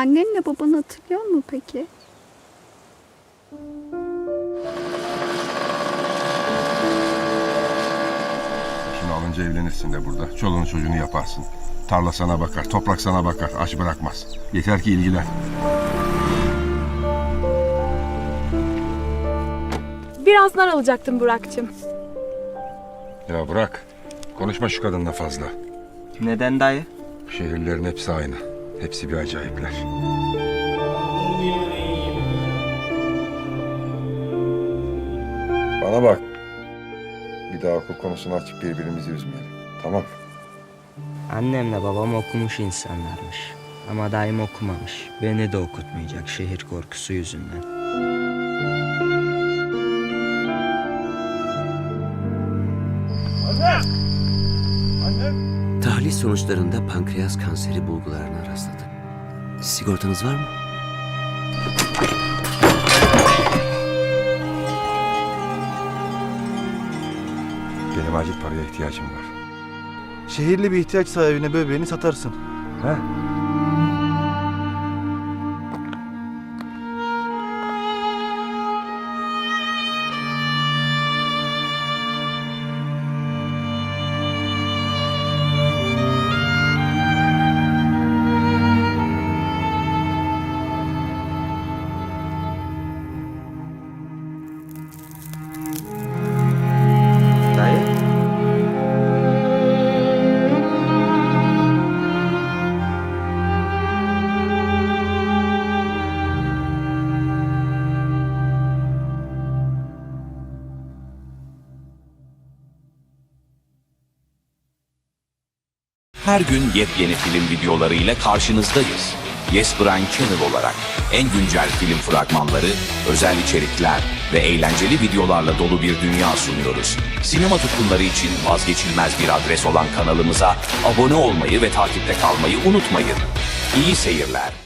Annenle babanı hatırlıyor mu peki? Şunu alınca evlenirsin de burada. Çoluğunu çocuğunu yaparsın. Tarla sana bakar, toprak sana bakar. Aç bırakmaz. Yeter ki ilgilen. Biraz nar alacaktım Burak'cığım. Ya bırak. Konuşma şu kadınla fazla. Neden dayı? Şehirlerin hepsi aynı. Hepsi bir acayipler. Bana bak. Bir daha okul konusunu açıp birbirimizi üzmeyelim. Tamam. Annemle babam okumuş insanlarmış. Ama dayım okumamış. Beni de okutmayacak şehir korkusu yüzünden. Tahlil sonuçlarında pankreas kanseri bulgularına rastladı. Sigortanız var mı? Benim acil paraya ihtiyacım var. Şehirli bir ihtiyaç sahibine böbreğini satarsın. Ha? Her gün yepyeni film videolarıyla karşınızdayız. Yes Brian Channel olarak en güncel film fragmanları, özel içerikler ve eğlenceli videolarla dolu bir dünya sunuyoruz. Sinema tutkunları için vazgeçilmez bir adres olan kanalımıza abone olmayı ve takipte kalmayı unutmayın. İyi seyirler.